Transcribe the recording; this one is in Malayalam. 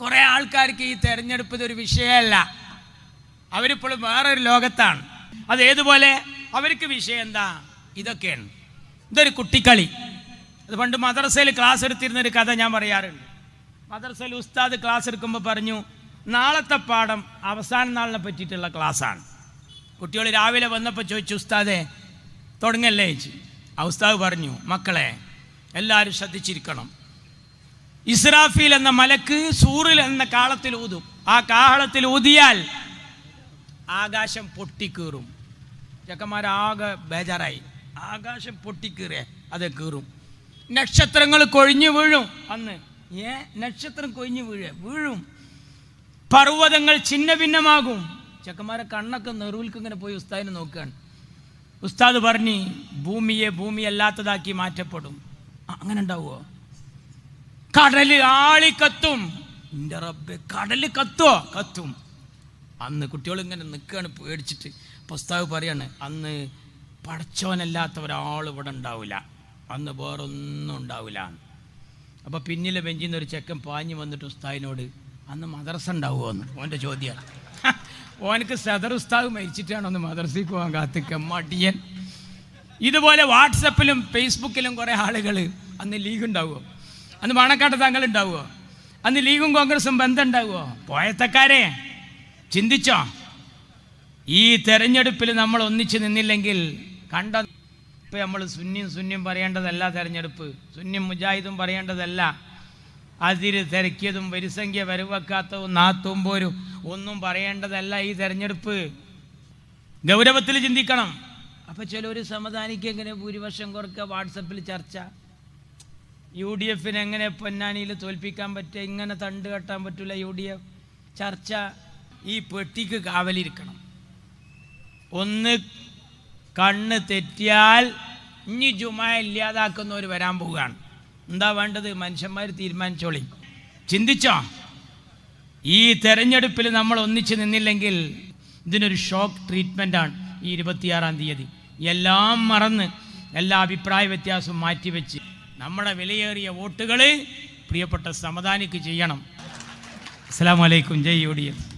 കുറേ ആൾക്കാർക്ക് ഈ തെരഞ്ഞെടുപ്പ് ഇതൊരു വിഷയമല്ല. അവരിപ്പോഴും വേറൊരു ലോകത്താണ്. അത് ഏതുപോലെ? അവർക്ക് വിഷയം എന്താ? ഇതൊക്കെയാണ്. ഇതൊരു കുട്ടിക്കളി. അത് പണ്ട് മദ്രസയിൽ ക്ലാസ് എടുത്തിരുന്ന ഒരു കഥ ഞാൻ പറയാറുണ്ട്. മദ്രസയിൽ ഉസ്താദ് ക്ലാസ് എടുക്കുമ്പോൾ പറഞ്ഞു നാളത്തെ പാഠം അവസാന നാളിനെ പറ്റിയിട്ടുള്ള ക്ലാസ്സാണ് കുട്ടികൾ രാവിലെ വന്നപ്പോൾ ചോദിച്ചു ഉസ്താദെ തുടങ്ങല്ലേ ചേച്ചി? ആ ഉസ്താദ് പറഞ്ഞു മക്കളെ എല്ലാവരും ശ്രദ്ധിച്ചിരിക്കണം. ഇസ്രാഫീൽ എന്ന മലക്ക് സൂറിൽ എന്ന കാളത്തിൽ ഊതും. ആ കാഹളത്തിൽ ഊതിയാൽ ആകാശം പൊട്ടിക്കീറും. ചെക്കന്മാരാകെ ബേജാറായി. ആകാശം പൊട്ടിക്കീറിയ അത് കീറും. നക്ഷത്രങ്ങൾ കൊഴിഞ്ഞു വീഴും. അന്ന് ഏ? നക്ഷത്രം കൊഴിഞ്ഞു വീഴ വീഴും. പർവതങ്ങൾ ഛിന്ന ഭിന്നമാകും ചെക്കന്മാരെ കണ്ണൊക്കെ നെറുവിൽക്ക് ഇങ്ങനെ പോയി ഉസ്താദിനെ നോക്കുകയാണ്. ഉസ്താദ് പറഞ്ഞു ഭൂമിയെ ഭൂമി അല്ലാത്തതാക്കി മാറ്റപ്പെടും അങ്ങനെ ഉണ്ടാവുമോ കടൽ ആളി കത്തും. എന്റെ റബ്ബ് കടൽ കത്തുവോ? കത്തും. അന്ന് കുട്ടികൾ ഇങ്ങനെ നിൽക്കുകയാണ് പേടിച്ചിട്ട്. പുസ്തകം പറയാണ് അന്ന് പടച്ചോനല്ലാത്ത ഒരാൾ ഇവിടെ ഉണ്ടാവില്ല അന്ന് വേറൊന്നും ഉണ്ടാവില്ല അപ്പോൾ പിന്നിലെ ബെഞ്ചിൽ നിന്ന് ഒരു ചെക്കൻ പാഞ്ഞു വന്നിട്ട് ഉസ്താദിനോട് അന്ന് മദർസ ഉണ്ടാവുമോ എന്ന്. ഓന്റെ ചോദ്യമാണ് ഓനക്ക് സദർ ഉസ്താവ് മരിച്ചിട്ടാണ് ഒന്ന് മദർസയ്ക്ക് പോകാൻ കാത്തിക്ക. മടിയൻ. ഇതുപോലെ വാട്സപ്പിലും ഫേസ്ബുക്കിലും കുറേ ആളുകൾ അന്ന് ലീഗ് ഉണ്ടാവുമോ അന്ന് പാണക്കാട്ട് താങ്കൾ ഉണ്ടാവുമോ അന്ന് ലീഗും കോൺഗ്രസും ബന്ധം ഉണ്ടാവുമോ പോയത്തക്കാരെ ചിന്തിച്ചോ? ഈ തെരഞ്ഞെടുപ്പിൽ നമ്മൾ ഒന്നിച്ച് നിന്നില്ലെങ്കിൽ കണ്ട? ഇപ്പം നമ്മൾ സുന്നിയും സുന്നിയും പറയേണ്ടതല്ല തെരഞ്ഞെടുപ്പ്. സുന്നിയും മുജാഹിദും പറയേണ്ടതല്ല. അതിര് തിരക്കിയതും വരിസംഖ്യ വരുവെക്കാത്തതും നാത്തും പോരും. ഒന്നും പറയേണ്ടതല്ല ഈ തെരഞ്ഞെടുപ്പ്. ഗൗരവത്തിൽ ചിന്തിക്കണം. അപ്പം ചിലർ സമാധാനിക്ക് എങ്ങനെ ഭൂരിപക്ഷം കുറക്കുക വാട്സപ്പിൽ ചർച്ച. യു ഡി എഫിന് എങ്ങനെ പൊന്നാനിയിൽ തോൽപ്പിക്കാൻ പറ്റുക ഇങ്ങനെ തണ്ട് കെട്ടാൻ പറ്റില്ല യു ഡി എഫ് ചർച്ച ഈ പെട്ടിക്ക് കാവലിരിക്കണം. ഒന്ന് കണ്ണ് തെറ്റിയാൽ ഇനി ജുമ ഇല്ലാതാക്കുന്നവർ വരാൻ പോവുകയാണ്. എന്താ വേണ്ടത്? മനുഷ്യന്മാർ തീരുമാനിച്ചോളി. ചിന്തിച്ചോ? ഈ തെരഞ്ഞെടുപ്പിൽ നമ്മൾ ഒന്നിച്ച് നിന്നില്ലെങ്കിൽ ഇതിനൊരു ഷോക്ക് ട്രീറ്റ്മെന്റാണ് ഈ ഇരുപത്തിയാറാം തീയതി. എല്ലാം മറന്ന് എല്ലാ അഭിപ്രായ വ്യത്യാസവും മാറ്റിവെച്ച് നമ്മുടെ വിലയേറിയ വോട്ടുകൾ പ്രിയപ്പെട്ട സമദാനിക്ക് ചെയ്യണം. അസ്സാം വലൈക്കും ജയ് എഫ്.